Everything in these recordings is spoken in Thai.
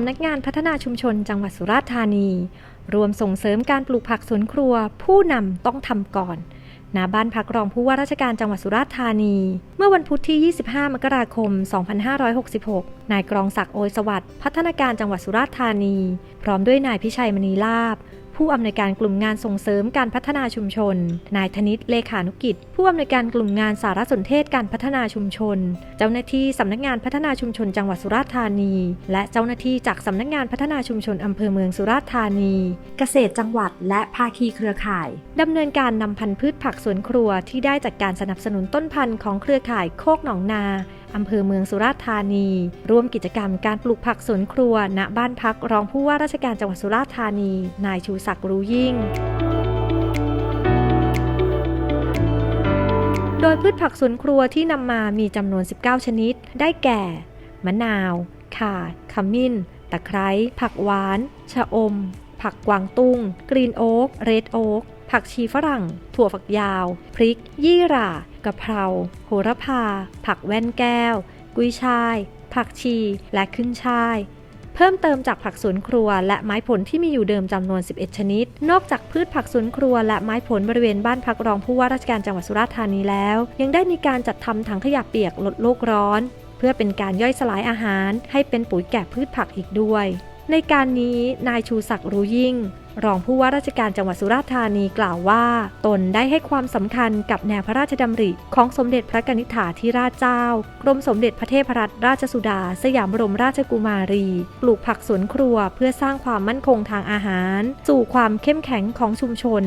ำนักงานพัฒนาชุมชนจังหวัดสุราษฎร์ธานี รวมส่งเสริมการปลูกผักสวนครัว ผู้นำต้องทำก่อนณบ้านพักรองผู้ว่าราชการจังหวัดสุราษฎร์ธานี เมื่อวันพุธที่ 25 มกราคม 2566 นายกรองศักดิ์โอยสวัสดิ์พัฒนาการจังหวัดสุราษฎร์ธานี พร้อมด้วยนายพิชัยมณีลาบ ผู้อำนวยการกลุ่มงานส่งเสริมการพัฒนาชุมชน นายธนิตเลขานุกิจ ผู้อำนวยการกลุ่มงานสารสนเทศการพัฒนาชุมชน เจ้าหน้าที่สำนักงานพัฒนาชุมชนจังหวัดสุราษฎร์ธานี และเจ้าหน้าที่จากสำนักงานพัฒนาชุมชนอำเภอเมืองสุราษฎร์ธานี เกษตรจังหวัดและภาคีเครือข่ายดำเนินการนำพันธุ์พืชผักสวนครัวที่ได้จากการสนับสนุนต้นพันธุ์ของเครือข่ายโคกหนองนา อำเภอเมืองสุราษฎร์ธานี ร่วมกิจกรรมการปลูกผักสวนครัว ณบ้านพักรองผู้ว่าราชการจังหวัดสุราษฎร์ธานี นายชูศักดิ์รู้ยิ่งโดยพืชผักสวนครัวที่นำมามีจำนวน 19 ชนิด ได้แก่ มะนาว ข่า ขมิ้น ตะไคร้ ผักหวาน ชะอม ผักกวางตุ้ง กรีนโอ๊กเรดโอ๊กผักชีฝรั่ง ถั่วฝักยาว พริก ยี่หร่ากะเพรา โหระพา ผักแว่นแก้ว กุยช่าย ผักชี และขึ้นช่าย เพิ่มเติมจากผักสวนครัว และไม้ผลที่มีอยู่เดิมจำนวน 11 ชนิด นอกจากพืชผักสวนครัว และไม้ผลบริเวณบ้านพักรองผู้ว่าราชการจังหวัดสุราษฎร์ธานีแล้ว ยังได้มีการจัดทำถังขยะเปียกลดโลกร้อน เพื่อเป็นการย่อยสลายอาหาร ให้เป็นปุ๋ยแก่พืชผักอีกด้วย ในการนี้นายชูศักดิ์รู้ยิ่ง รองผู้ว่าราชการจังหวัดสุราษฎร์ธานีกล่าวว่า ตนได้ให้ความสำคัญกับแนวพระราชดำริของสมเด็จพระกนิษฐาธิราชเจ้า กรมสมเด็จพระเทพรัตนราชสุดา สยามบรมราชกุมารี ปลูกผักสวนครัวเพื่อสร้างความมั่นคงทางอาหาร สู่ความเข้มแข็งของชุมชน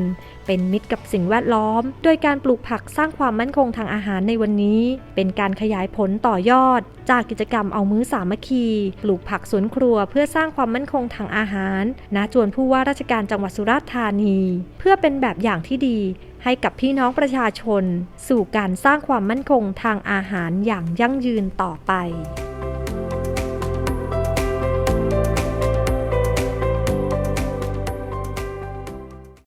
เป็นมิตรกับสิ่งแวดล้อม โดยการปลูกผักสร้างความมั่นคงทางอาหารในวันนี้ เป็นการขยายผลต่อยอด จากกิจกรรมเอามื้อสามัคคี ปลูกผักสวนครัวเพื่อสร้างความมั่นคงทางอาหารณจวนผู้ว่าราชการการจังหวัดสุราษฎร์ธานี เพื่อเป็นแบบอย่างที่ดีให้กับพี่น้องประชาชน สู่การสร้างความมั่นคงทางอาหารอย่างยั่งยืนต่อไป